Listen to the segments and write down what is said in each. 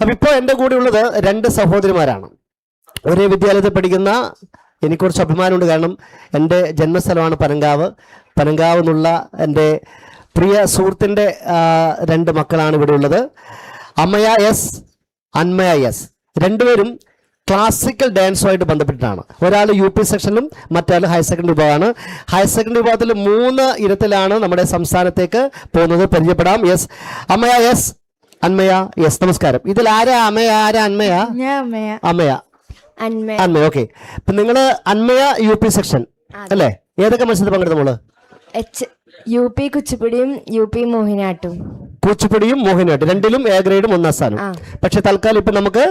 അപ്പൊ ഇപ്പോൾ എന്റെ കൂടെ ഉള്ളത് രണ്ട് സഹോദരിമാരാണ്. ഒരേ വിദ്യാലയത്തിൽ പഠിക്കുന്ന എനിക്ക് കുറച്ച് അഭിമാനമുണ്ട്. കാരണം എന്റെ ജന്മസ്ഥലമാണ് പനങ്കാവ്. പനങ്കാവ് എന്നുള്ള എന്റെ പ്രിയ സുഹൃത്തിന്റെ രണ്ട് മക്കളാണ് ഇവിടെ ഉള്ളത്. Ammaya S Anmaya S. രണ്ടുപേരും ക്ലാസിക്കൽ ഡാൻസുമായിട്ട് ബന്ധപ്പെട്ടിട്ടാണ്. ഒരാൾ യു പി സെക്ഷനിലും മറ്റാൾ ഹയർ സെക്കൻഡറി വിഭാഗമാണ്. ഹയർ സെക്കൻഡറി വിഭാഗത്തിൽ മൂന്ന് ഇനത്തിലാണ് നമ്മുടെ സംസ്ഥാനത്തേക്ക് പോകുന്നത്. പരിചയപ്പെടാം. Yes. Ammaya S Anmaya yes നമസ്കാരം. ഇതിൽ ആരാ? അമ്മയ? ആരാ അന്മയ? അന്മ അന്മയ. ഓക്കെ. ഇപ്പൊ നിങ്ങൾ അന്മയ യു പി സെക്ഷൻ അല്ലേ? ഏതൊക്കെ മത്സരത്തിൽ പങ്കെടുത്ത മോൾ? യു പി കുച്ചിപ്പുടിയും യു പി മോഹിനിയാട്ടും. കൂച്ചുപിടിയും മോഹിനിയാട്ടും. രണ്ടിലും എ ഗ്രേഡും ഒന്നാം സ്ഥാനം. പക്ഷെ തൽക്കാലം ഇപ്പൊ നമുക്ക്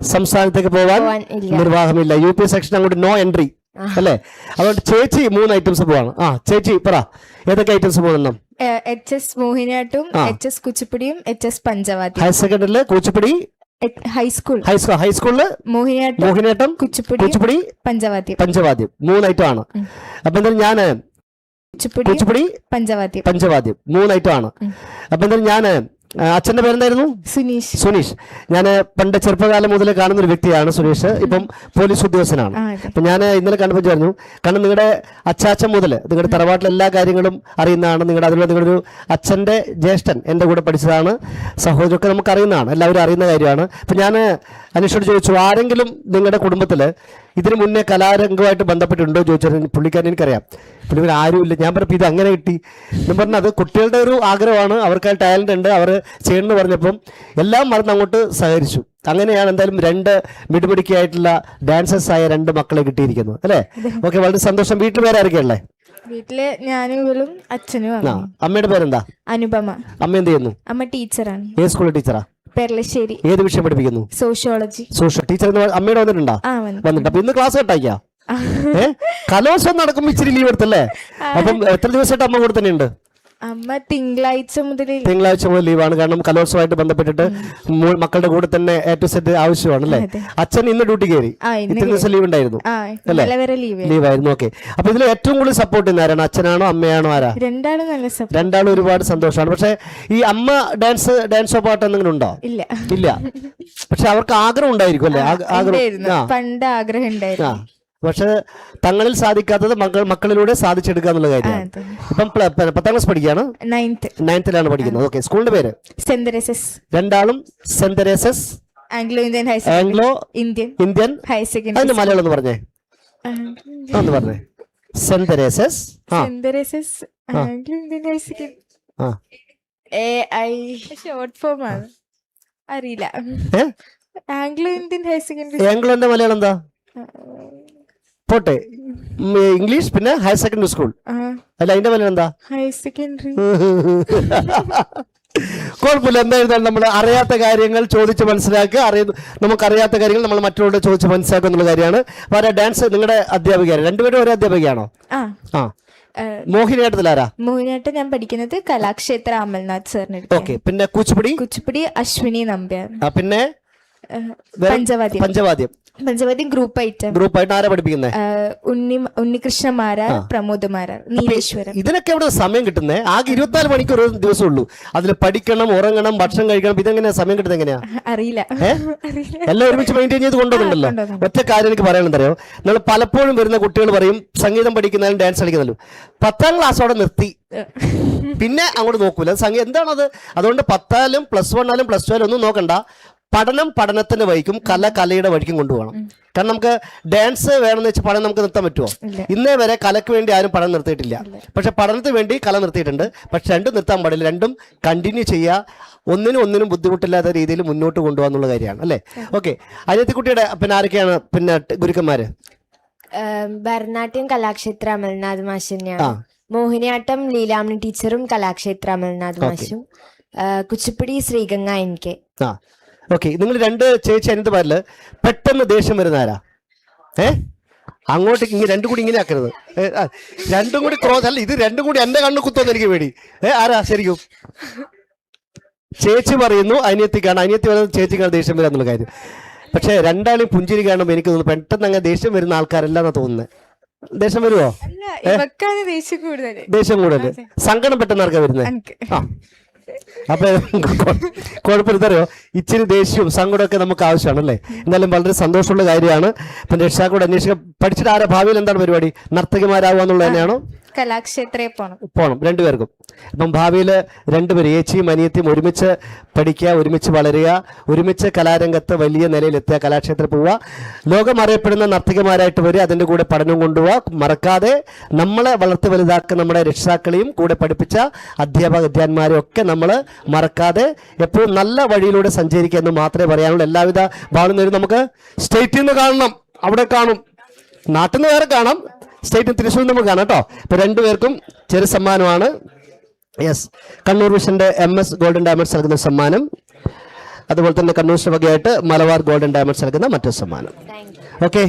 സംസ്ഥാനത്തേക്ക് പോവാൻ പോവാൻ നിർവാഹമില്ല. യു പി സെക്ഷൻ അങ്ങോട്ട് നോ എൻട്രി അല്ലേ? അതുകൊണ്ട് ചേച്ചി മൂന്ന് ഐറ്റംസ് പോവാണ്. ആ ചേച്ചി പറ. ഏതൊക്കെ ഐറ്റംസ് പോകണം എച്ച് എസ് മോഹിനിയാട്ടും. എച്ച് എസ് കുച്ചിപ്പുടിയും എച്ച് എസ് പഞ്ചവാദ്യം. Higher സെക്കൻഡറിയിൽ Kuchipudi high school high school ഹൈസ്കൂളിൽ മോഹിനിയാട്ടം മോഹിനിയാട്ടം കുച്ചിപ്പുടി കുച്ചിപ്പുടി പഞ്ചവാദ്യം. പഞ്ചവാദ്യം. മൂന്ന് ഐറ്റം ആണ് അപ്പൊ എന്തായാലും ഞാൻ കുച്ചിപ്പുടി കുച്ചിപ്പുടി പഞ്ചവാദ്യം. പഞ്ചവാദ്യം. മൂന്ന് ഐറ്റം ആണ് അപ്പൊ എന്തായാലും ഞാൻ അച്ഛന്റെ പേരെന്തായിരുന്നു? സുനീഷ്. സുനീഷ്. ഞാൻ പണ്ട് ചെറുപ്പകാലം മുതൽ കാണുന്ന ഒരു വ്യക്തിയാണ് സുനീഷ്. ഇപ്പം പോലീസ് ഉദ്യോഗസ്ഥനാണ്. അപ്പൊ ഞാൻ ഇന്നലെ കണ്ടപ്പോൾ പറഞ്ഞു കാരണം നിങ്ങളുടെ അച്ചാച്ചൻ മുതൽ നിങ്ങളുടെ തറവാട്ടിലെ എല്ലാ കാര്യങ്ങളും അറിയുന്നതാണ്. നിങ്ങളുടെ അതിലുള്ള നിങ്ങളുടെ ഒരു അച്ഛന്റെ ജ്യേഷ്ഠൻ എന്റെ കൂടെ പഠിച്ചതാണ്. സഹോദരമൊക്കെ നമുക്ക് അറിയുന്നതാണ് എല്ലാവരും അറിയുന്ന കാര്യമാണ്. അപ്പൊ ഞാൻ അനീഷോട് ചോദിച്ചു ആരെങ്കിലും നിങ്ങളുടെ കുടുംബത്തിൽ ഇതിനു മുന്നേ കലാരംഗമായിട്ട് ബന്ധപ്പെട്ടുണ്ടോ ചോദിച്ചാൽ പുള്ളിക്കാരൻ എനിക്കറിയാം. പുള്ളിക്കാരൻ ആരുമില്ല. ഞാൻ പറഞ്ഞപ്പോൾ ഇത് അങ്ങനെ കിട്ടി. ഞാൻ പറഞ്ഞത് അത് കുട്ടികളുടെ ഒരു ആഗ്രഹമാണ്. അവർക്ക് ടാലന്റ് ഉണ്ട്. അവർ ചെയ്യണമെന്ന് പറഞ്ഞപ്പം എല്ലാം മറന്ന് അങ്ങോട്ട് സഹകരിച്ചു. അങ്ങനെയാണ് എന്തായാലും രണ്ട് മിടുപിടിക്കായിട്ടുള്ള ഡാൻസേഴ്സ് ആയ രണ്ട് മക്കളെ കിട്ടിയിരിക്കുന്നത് അല്ലേ? ഓക്കെ വളരെ സന്തോഷം. വീട്ടിൽ വേറെ ആരൊക്കെയല്ലേ വീട്ടിൽ ഞാനും ഇവളും അച്ഛനും അമ്മയുടെ പേരെന്താ? അനുപമ. അമ്മ എന്ത് ചെയ്യുന്നു? അമ്മ ടീച്ചറാണ് ഏത് സ്കൂളിലെ ടീച്ചറാ പെർലശ്ശേരി ഏത് വിഷയം പഠിപ്പിക്കുന്നു? സോഷ്യോളജി. സോഷ്യോ ടീച്ചർ അമ്മയുടെ വന്നിട്ടുണ്ടോ? വന്നിട്ട് അപ്പൊ ഇന്ന് ക്ലാസ് കട്ടാക്കിയാ? ഏ? കലോത്സവം നടക്കുമ്പോ ഇച്ചിരി ലീവ് എടുത്തല്ലേ? അപ്പം എത്ര ദിവസമായിട്ട് അമ്മ കൂടെ തന്നെയുണ്ട്? അമ്മ തിങ്കളാഴ്ച മുതൽ തിങ്കളാഴ്ച മുതൽ ലീവാണ്. കാരണം കലോത്സവമായിട്ട് ബന്ധപ്പെട്ടിട്ട് മക്കളുടെ കൂടെ തന്നെ ഏറ്റവും സെറ്റ് ആവശ്യമാണ് അല്ലേ? അച്ഛൻ ഇന്ന് ഡ്യൂട്ടി കയറി. ഇത്ര ദിവസം ലീവ്. ഉണ്ടായിരുന്നു ലീവായിരുന്നു ഓക്കെ. അപ്പൊ ഇതിൽ ഏറ്റവും കൂടുതൽ സപ്പോർട്ട് ചെയ്യുന്ന ആരാണ്? അച്ഛനാണോ അമ്മയാണോ ആരാ? രണ്ടാളും നല്ല സപ്പോർട്ട് രണ്ടാളും ഒരുപാട് സന്തോഷമാണ്. പക്ഷെ ഈ അമ്മ ഡാൻസ് ഡാൻസോ പാട്ട് എന്തെങ്കിലും ഉണ്ടോ? ഇല്ല. ഇല്ല. പക്ഷെ അവർക്ക് ആഗ്രഹം ഉണ്ടായിരിക്കും അല്ലേ? ആഗ്രഹം പണ്ട് ആഗ്രഹം ഉണ്ടായിരുന്നു. പക്ഷെ തങ്ങളിൽ സാധിക്കാത്തത് മക്കൾ മക്കളിലൂടെ സാധിച്ചെടുക്കുക എന്നുള്ള കാര്യമാണ്. ഇപ്പം പത്താം ക്ലാസ് പഠിക്കുകയാണ്? നയൻത്ത് നയൻത്തിലാണ് പഠിക്കുന്നത്. ഓക്കെ സ്കൂളിന്റെ പേര്? സെന്റ് തെരേസസ് രണ്ടാളും saint Teresa's Anglo Indian Anglo Indian Indian higher അതിന്റെ സെക്കൻഡറി മലയാളം എന്ന് പറഞ്ഞേ? ഒന്ന് പറഞ്ഞേ? സെന്തരേസസ് തെരേസസ് ആ. Saint Teresa's Anglo Indian higher secondary A I short form ആണ്. അറിയില്ല. ആംഗ്ലോ ഇന്ത്യൻ ഹയർ സെക്കൻഡറി ആംഗ്ലോന്റെ മലയാളം എന്താ? പോട്ടെ. ഇംഗ്ലീഷ് പിന്നെ ഹയർ സെക്കൻഡറി സ്കൂൾ അല്ല അതിന്റെ മലയാളം എന്താ? ഹയർ സെക്കൻഡറി കുഴപ്പമില്ല. എന്തായിരുന്നാലും നമ്മൾ അറിയാത്ത കാര്യങ്ങൾ ചോദിച്ച് മനസ്സിലാക്കുക. അറിയുന്ന നമുക്കറിയാത്ത കാര്യങ്ങൾ നമ്മൾ മറ്റുള്ളവരോട് ചോദിച്ച് മനസ്സിലാക്കുക എന്നുള്ള കാര്യമാണ്. വേറെ ഡാൻസ് നിങ്ങളുടെ അധ്യാപികയാണ് രണ്ടുപേരും ഒരേ അധ്യാപികയാണോ? ആ. മോഹിനിയാട്ടത്തിലാരാ മോഹിനിയാട്ടം ഞാൻ പഠിക്കുന്നത് കലാക്ഷേത്ര അമൽനാഥ് സാറിന് ഓക്കെ. പിന്നെ കുച്ചുപിടി? കുച്ചുപിടി അശ്വിനി നമ്പ്യാർ. ആ, പിന്നെ പഞ്ചവാദ്യം. പഞ്ചവാദ്യം. പഞ്ചവാദ്യം ഗ്രൂപ്പ് ഐറ്റം ഗ്രൂപ്പായിട്ട് ആരാ പഠിപ്പിക്കുന്നത് ഉണ്ണി ഉണ്ണികൃഷ്ണ മാരാർ പ്രമോദ് മാരാർ നീലേശ്വരൻ ഇതിനൊക്കെ എവിടെ സമയം കിട്ടുന്നത് ആകെ ഇരുപത്തിനാല് മണിക്കൂർ ഒരു ദിവസം ഉള്ളൂ അതിൽ പഠിക്കണം ഉറങ്ങണം ഭക്ഷണം കഴിക്കണം ഇതെങ്ങനെയാ? സമയം കിട്ടുന്നത് എങ്ങനെയാ? അറിയില്ല. എല്ലാം ഒരുമിച്ച് മെയിന്റെയിൻ ചെയ്ത് കൊണ്ടുവന്നുണ്ടല്ലോ ഒറ്റ കാര്യം എനിക്ക് പറയാനുണ്ടറിയോ നമ്മൾ പലപ്പോഴും വരുന്ന കുട്ടികൾ പറയും സംഗീതം പഠിക്കുന്നാലും ഡാൻസ് കളിക്കുന്നതിലും. പത്താം ക്ലാസ് അവിടെ നിർത്തി. പിന്നെ അങ്ങോട്ട് നോക്കൂല. സംഗീതം എന്താണത്? അതുകൊണ്ട് പത്താലും പ്ലസ് വണ്ണാലും പ്ലസ് ടു ആലും ഒന്നും നോക്കണ്ട. പഠനം പഠനത്തിന്റെ വഴിക്കും കല കലയുടെ വഴിക്കും കൊണ്ടുപോകണം. കാരണം നമുക്ക് ഡാൻസ് വേണമെന്ന് വെച്ചാൽ പഠനം നമുക്ക് നിർത്താൻ പറ്റുമോ? ഇല്ല. ഇന്നേ വരെ കലക്ക് വേണ്ടി ആരും പഠനം നിർത്തിയിട്ടില്ല. പക്ഷെ പഠനത്തിന് വേണ്ടി കല നിർത്തിയിട്ടുണ്ട്. പക്ഷെ രണ്ടും നിർത്താൻ പാടില്ല. രണ്ടും കണ്ടിന്യൂ ചെയ്യുക. ഒന്നിനും ഒന്നിനും ബുദ്ധിമുട്ടില്ലാത്ത രീതിയിൽ മുന്നോട്ട് കൊണ്ടുപോകാന്നുള്ള കാര്യമാണ്. അല്ലേ? ഓക്കെ അനിയത്തിക്കുട്ടിയുടെ പിന്നെ ആരൊക്കെയാണ്? പിന്നെ ഗുരുക്കന്മാര്? ഭരതനാട്യം കലാക്ഷേത്ര അമൽനാഥ് മാഷ് മോഹിനിയാട്ടം ലീലാമണി ടീച്ചറും കലാക്ഷേത്ര അമൽനാഥ് മാഷും. കുച്ചിപ്പിടി ശ്രീഗംഗ എൻ ആ. ഓക്കെ നിങ്ങൾ രണ്ട് ചേച്ചി അനിയത്തിമാരിൽ പെട്ടെന്ന് ദേഷ്യം വരുന്നാരാ ഏ? അങ്ങോട്ട് ഇങ്ങനെ രണ്ടും കൂടി ഇങ്ങനെ ആക്കരുത്. രണ്ടും കൂടി ക്രോസ് അല്ല ഇത് രണ്ടും കൂടി എന്റെ കണ്ണ് കുത്തോന്ന് എനിക്ക് പേടി. ഏ ആരാ? ശരിക്കും. ചേച്ചി പറയുന്നു അനിയത്തിക്കാണ്. അനിയത്തി പറയുന്നത് ചേച്ചിക്കാണ് ദേഷ്യം വരിക എന്നുള്ള കാര്യം. പക്ഷെ രണ്ടാളും പുഞ്ചിരി കാണുമ്പോൾ എനിക്ക് തോന്നുന്നു പെട്ടെന്ന് അങ്ങ് ദേഷ്യം വരുന്ന ആൾക്കാരല്ല എന്നാ തോന്നുന്നത് ദേഷ്യം വരുമോ ദേഷ്യം കൂടുതൽ സങ്കടം പെട്ടെന്ന് ആർക്കാ വരുന്നത് ആ. അപ്പൊ കുഴപ്പമില്ലറിയോ ഇച്ചിരി ദേഷ്യവും സങ്കടമൊക്കെ നമുക്ക് ആവശ്യമാണ് അല്ലേ എന്നാലും വളരെ സന്തോഷമുള്ള കാര്യമാണ്. ഇപ്പം രക്ഷാക്കൂടെ അന്വേഷിക്കാൻ പഠിച്ചിട്ട് ആരാ ഭാവിയിൽ എന്താണ് പരിപാടി? നർത്തകിമാരാകുക എന്നുള്ളത് തന്നെയാണോ? കലാക്ഷേത്രയിൽ പോണം. പോണം രണ്ടുപേർക്കും അപ്പം ഭാവിയിൽ രണ്ടുപേരും ഏച്ചിയും അനിയത്തിയും ഒരുമിച്ച് പഠിക്കുക ഒരുമിച്ച് വളരുക ഒരുമിച്ച് കലാരംഗത്ത് വലിയ നിലയിലെത്തുക കലാക്ഷേത്രത്തിൽ പോവുക. ലോകം അറിയപ്പെടുന്ന നർത്തകിമാരായിട്ട് വരിക അതിന്റെ കൂടെ പഠനം കൊണ്ടുപോവുക. മറക്കാതെ നമ്മളെ വളർത്തി വലുതാക്കുന്ന നമ്മുടെ രക്ഷിതാക്കളെയും കൂടെ പഠിപ്പിച്ച അധ്യാപക അധ്യാന്മാരെയും ഒക്കെ നമ്മൾ മറക്കാതെ എപ്പോഴും നല്ല വഴിയിലൂടെ സഞ്ചരിക്കുക എന്ന് മാത്രമേ പറയാനുള്ളൂ. എല്ലാവിധ ഭാവനയും നമുക്ക് സ്റ്റേറ്റിൽ നിന്ന് കാണണം. അവിടെ കാണും. നാട്ടിൽ നിന്ന് വേറെ കാണാം. സ്റ്റേറ്റ് തൃശ്ശൂർ നമുക്ക് കാണാം കേട്ടോ. ഇപ്പൊ രണ്ടുപേർക്കും ചെറു സമ്മാനമാണ്. യെസ് കണ്ണൂർ വിഷന്റെ എം എസ് ഗോൾഡൻ ഡയമണ്ട്സ് നൽകുന്ന സമ്മാനം. അതുപോലെ തന്നെ കണ്ണൂർ വകയായിട്ട് മലബാർ ഗോൾഡൻ ഡയമണ്ട്സ് നൽകുന്ന മറ്റൊരു സമ്മാനം. ഓക്കെ